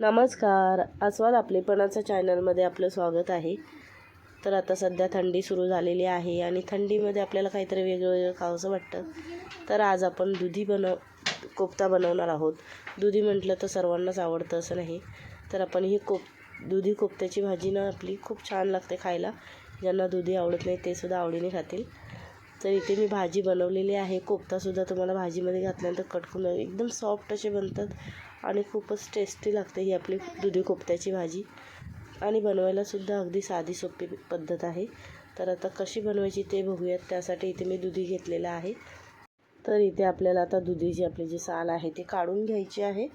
नमस्कार. आस्वाद आपलेपणाचं चॅनलमध्ये आपलं स्वागत आहे. तर आता सध्या थंडी सुरू झालेली आहे आणि थंडीमध्ये आपल्याला काहीतरी वेगळं वेगळं खावंसं वाटतं. तर आज आपण दुधी बनव कोफ्ता बनवणार आहोत. दुधी म्हटलं तर सर्वांनाच आवडतं असं नाही. तर आपण ही कोप दुधी कोफ्त्याची भाजी ना आपली खूप छान लागते खायला. ज्यांना दुधी आवडत नाही ते सुद्धा आवडीने खातील. तर इथे मी भाजी बनवलेली आहे. कोफ्तासुद्धा तुम्हाला भाजीमध्ये घातल्यानंतर कटकून एकदम सॉफ्ट असे बनतात. आणि खूपच टेस्टी लागते ही आपली दुधी कोफ्त्याची भाजी. आणि बनवायलासुद्धा अगदी साधी सोपी पद्धत आहे. तर आता कशी बनवायची ते बघूयात. त्यासाठी इथे मी दुधी घेतलेलं आहे. तर इथे आपल्याला आता दुधीची आपली जी साल आहे ती काढून घ्यायची आहे.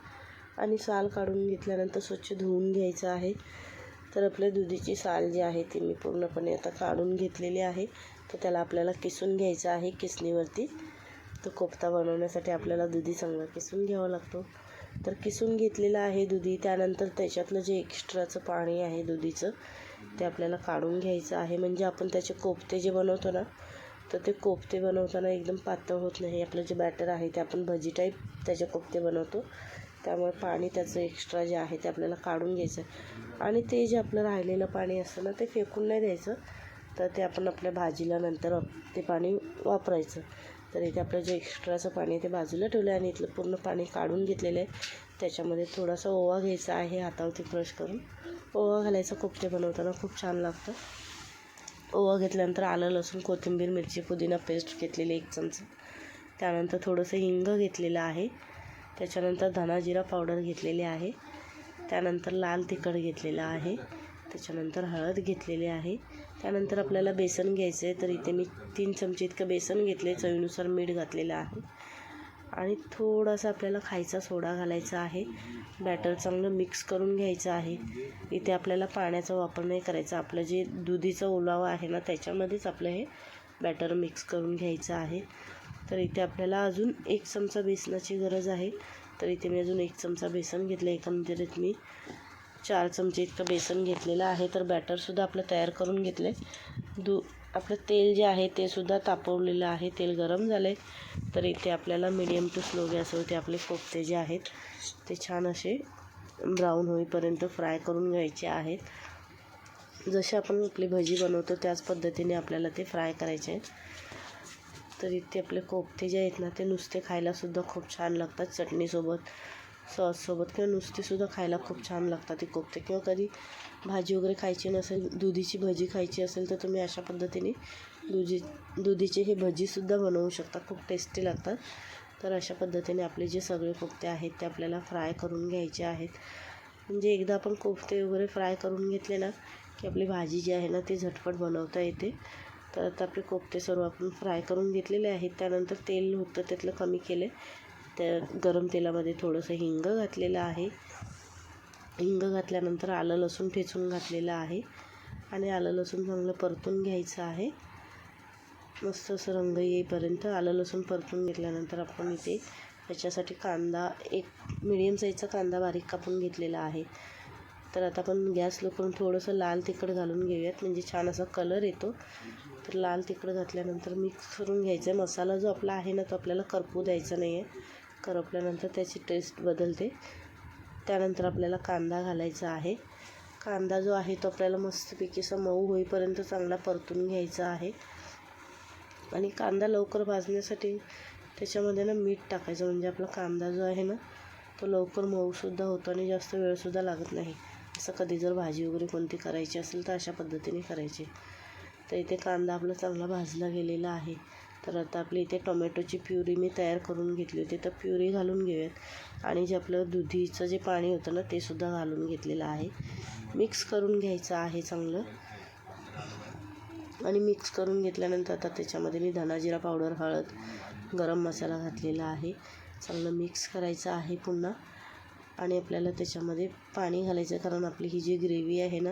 आणि साल काढून घेतल्यानंतर स्वच्छ धुवून घ्यायचं आहे. तर आपल्या दुधीची साल जी आहे ती मी पूर्णपणे आता काढून घेतलेली आहे. तर त्याला आपल्याला किसून घ्यायचं आहे किसणीवरती. तो कोफ्ता बनवण्यासाठी आपल्याला दुधी चांगला किसून घ्यावा लागतो. तर किसून घेतलेलं आहे दुधी. त्यानंतर त्याच्यातलं जे एक्स्ट्राचं पाणी आहे दुधीचं ते आपल्याला काढून घ्यायचं आहे. म्हणजे आपण त्याचे कोफ्ते जे बनवतो ना तर ते कोफ्ते बनवताना एकदम पातळ होत नाही. आपलं जे बॅटर आहे ते आपण भजी टाईप त्याचे कोफ्ते बनवतो. त्यामुळे पाणी त्याचं एक्स्ट्रा जे आहे ते आपल्याला काढून घ्यायचं आहे. आणि ते जे आपलं राहिलेलं पाणी असतं ना ते फेकून नाही द्यायचं. तर ते आपण आपल्या भाजीला नंतर ते पाणी वापरायचं. तर इथे आपलं जे एक्स्ट्राचं पाणी ते बाजूला ठेवलं आहे आणि इथलं पूर्ण पाणी काढून घेतलेलं आहे. त्याच्यामध्ये थोडासा ओवा घ्यायचा आहे. हातावरती ब्रश करून. ओवा घालायचा कोफ्ते बनवताना खूप छान लागतं. ओवा घेतल्यानंतर आलं लसूण कोथिंबीर मिरची पुदिना पेस्ट घेतलेली एक चमचा. त्यानंतर थोडंसं हिंग घेतलेलं आहे. त्याच्यानंतर धना जिरा पावडर घेतलेली आहे. त्यानंतर लाल तिखट घेतलेलं आहे. त्याच्यानंतर हळद घेतलेली आहे. त्यानंतर आपल्याला बेसन घ्यायचं आहे तर इथे मी तीन चमचे इतकं बेसन घेतले चवीनुसार मीठ घातलेलं आहे. आणि थोडासा आपल्याला खायचा सोडा घालायचा आहे. बॅटर चांगलं मिक्स करून घ्यायचं आहे. इथे आपल्याला पाण्याचा वापर नाही करायचा. आपलं जे दुधीचा ओलावा आहे ना त्याच्यामध्येच आपलं हे बॅटर मिक्स करून घ्यायचं आहे. तर इथे आपल्याला अजून एक चमचा बेसनाची गरज आहे. तर इथे मी अजून एक चमचा बेसन घेतलं एकंदरीत मी. चार चमचे इतकं बेसन घेतलेलं आहे तर बॅटरसुद्धा आपलं तयार करून घेतलं. आहे दू आपलं तेल जे आहे ते सुद्धा तापवलेलं आहे तेल गरम झालं आहे तर इथे आपल्याला मिडियम टू स्लो गॅसवरती आपले कोफ्ते जे आहेत ते छान असे ब्राऊन होईपर्यंत फ्राय करून घ्यायचे आहेत. जसे आपण आपली भजी बनवतो त्याच पद्धतीने आपल्याला ते फ्राय करायचे आहेत. तर इथे आपले कोफ्ते जे आहेत ना ते नुसते खायलासुद्धा खूप छान लागतात चटणीसोबत. सॉससोबत किंवा नुसतीसुद्धा खायला खूप छान लागतात ते कोफ्ते. किंवा कधी भाजी वगैरे खायची नसेल दुधीची भजी खायची असेल तर तुम्ही अशा पद्धतीने दुधी दुधीची हे भजीसुद्धा बनवू शकता. खूप टेस्टी लागतात. तर अशा पद्धतीने आपले जे सगळे कोफ्ते आहेत ते आपल्याला फ्राय करून घ्यायचे आहेत. म्हणजे एकदा आपण कोफ्ते वगैरे फ्राय करून घेतले ना की आपली भाजी जी आहे ना ती झटपट बनवता येते. तर आता आपले कोफ्ते सर्व आपण फ्राय करून घेतलेले आहेत. त्यानंतर तेल होतं त्यातलं कमी केले. त्या गरम तेलामध्ये थोडंसं हिंग घातलेलं आहे. हिंग घातल्यानंतर आलं लसूण ठेचून घातलेलं आहे आणि आलं लसूण चांगलं परतून घ्यायचं आहे. मस्त असं रंग येईपर्यंत आलं लसूण परतून घेतल्यानंतर आपण इथे त्याच्यासाठी कांदा एक मिडियम साईजचा कांदा बारीक कापून घेतलेला आहे. तर आता आपण गॅस लो करून थोडंसं लाल तिखट घालून घेऊयात. म्हणजे छान असा कलर येतो. तर लाल तिखट घातल्यानंतर मिक्स करून घ्यायचं आहे मसाला जो आपला आहे ना तो आपल्याला करपू द्यायचा नाही आहे करपल्यानंतर त्याची टेस्ट बदलते. त्यानंतर आपल्याला कांदा घालायचा आहे. कांदा जो आहे तो आपल्याला मस्तपैकी असा मऊ होईपर्यंत चांगला परतून घ्यायचा आहे. आणि कांदा लवकर भाजण्यासाठी त्याच्यामध्ये ना मीठ टाकायचं म्हणजे आपला कांदा जो आहे ना तो लवकर मऊसुद्धा होतो आणि जास्त वेळसुद्धा लागत नाही. असं कधी जर भाजी वगैरे कोणती करायची असेल तर अशा पद्धतीने करायची. तर इथे कांदा आपला चांगला भाजला गेलेला आहे. तर आता आपली इथे टोमॅटोची प्युरी मी तयार करून घेतली होती. तर प्युरी घालून घेऊयात. आणि जे आपलं दुधीचं जे पाणी होतं ना ते सुद्धा घालून घेतलेलं आहे. मिक्स करून घ्यायचं आहे चांगलं. आणि मिक्स करून घेतल्यानंतर आता त्याच्यामध्ये मी धनाजिरा पावडर हळद गरम मसाला घातलेला आहे. चांगलं मिक्स करायचं आहे पुन्हा. आणि आपल्याला त्याच्यामध्ये पाणी घालायचं कारण आपली ही जी ग्रेव्ही आहे ना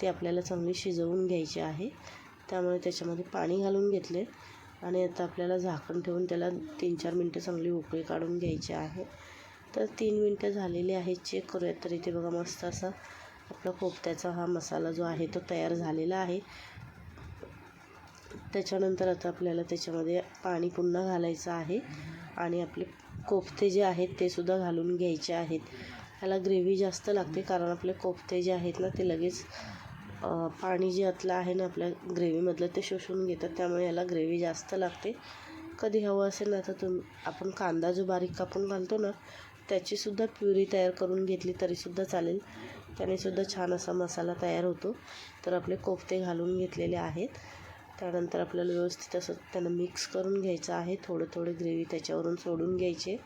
ती आपल्याला चांगली शिजवून घ्यायची आहे. त्यामुळे त्याच्यामध्ये पाणी घालून घेतले आणि आता आपल्याला झाकण ठेवून त्याला तीन चार मिनटं चांगली उकळी काढून घ्यायची आहे. तर तीन मिनटं झालेली आहेत चेक करूयात. तर इथे बघा मस्त असा आपला कोफ्त्याचा हा मसाला जो आहे तो तयार झालेला आहे. त्याच्यानंतर आता आपल्याला त्याच्यामध्ये पाणी पुन्हा घालायचं आहे आणि आपले कोफ्ते जे आहेत ते सुद्धा घालून घ्यायचे आहेत. ह्याला ग्रेव्ही जास्त लागते कारण आपले कोफ्ते जे आहेत ना ते लगेच पाणी जे आतलं आहे ना आपल्या ग्रेव्हीमधलं ते शोषून घेतात त्यामुळे याला ग्रेव्ही जास्त लागते. कधी हवं असेल ना तर तुम आपण कांदा जो बारीक कापून घालतो ना त्याचीसुद्धा प्युरी तयार करून घेतली तरीसुद्धा चालेल. त्यानेसुद्धा छान असा मसाला तयार होतो. तर आपले कोफ्ते घालून घेतलेले आहेत. त्यानंतर आपल्याला व्यवस्थित असं त्यांना मिक्स करून घ्यायचं आहे. थोडं थोडं ग्रेव्ही त्याच्यावरून सोडून घ्यायचे.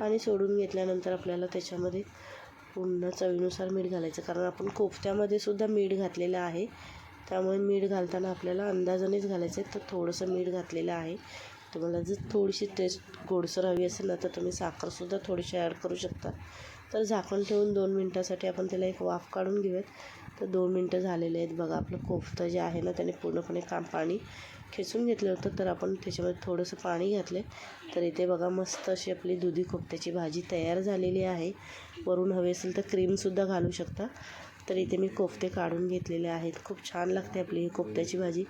आणि सोडून घेतल्यानंतर आपल्याला त्याच्यामध्ये पुन्हा चवीनुसार मीठ घालायचं. कारण आपण कोफ्त्यामध्ये सुद्धा मीठ घातलेलं आहे. त्यामुळे मीठ घालताना आपल्याला अंदाजानेच घालायचं आहे. तर थोडंसं मीठ घातलेलं आहे. तुम्हाला जर थोडीशी टेस्ट गोडसर हवी असेल ना तर तुम्ही साखरसुद्धा थोडीशी ॲड करू शकता. तर झाकण ठेवून दोन मिनटासाठी आपण त्याला एक वाफ काढून घेऊयात. तर दोन मिनटं झालेले आहेत बघा. आपलं कोफ्तं जे आहे ना त्याने पूर्णपणे काम पाणी खेचून घेतलं होतं तर आपण त्याच्यामध्ये थोडंसं पाणी घातलं तर इथे बघा मस्त अशी आपली दुधी कोफ्त्याची भाजी तयार झालेली आहे. वरून हवे असेल तर क्रीमसुद्धा घालू शकता. तर इथे मी कोफ्ते काढून घेतलेले आहेत. खूप छान लागते आपली ही कोफ्त्याची भाजी.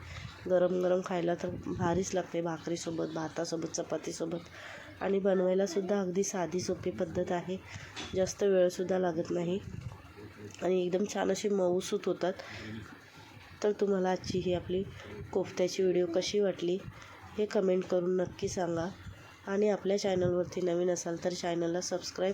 गरम गरम खायला तर भारीच लागते भाकरीसोबत भातासोबत चपातीसोबत. आणि बनवायलासुद्धा अगदी साधी सोपी पद्धत आहे. जास्त वेळसुद्धा लागत नाही. आणि एकदम छान असे मऊसूत होतात. तर तुम्हाला आजची ही आपली कोफ्त्याची व्हिडिओ कशी वाटली हे कमेंट करून नक्की सांगा. आणि आपल्या चॅनलवरती नवीन असाल तर चॅनलला सबस्क्राईब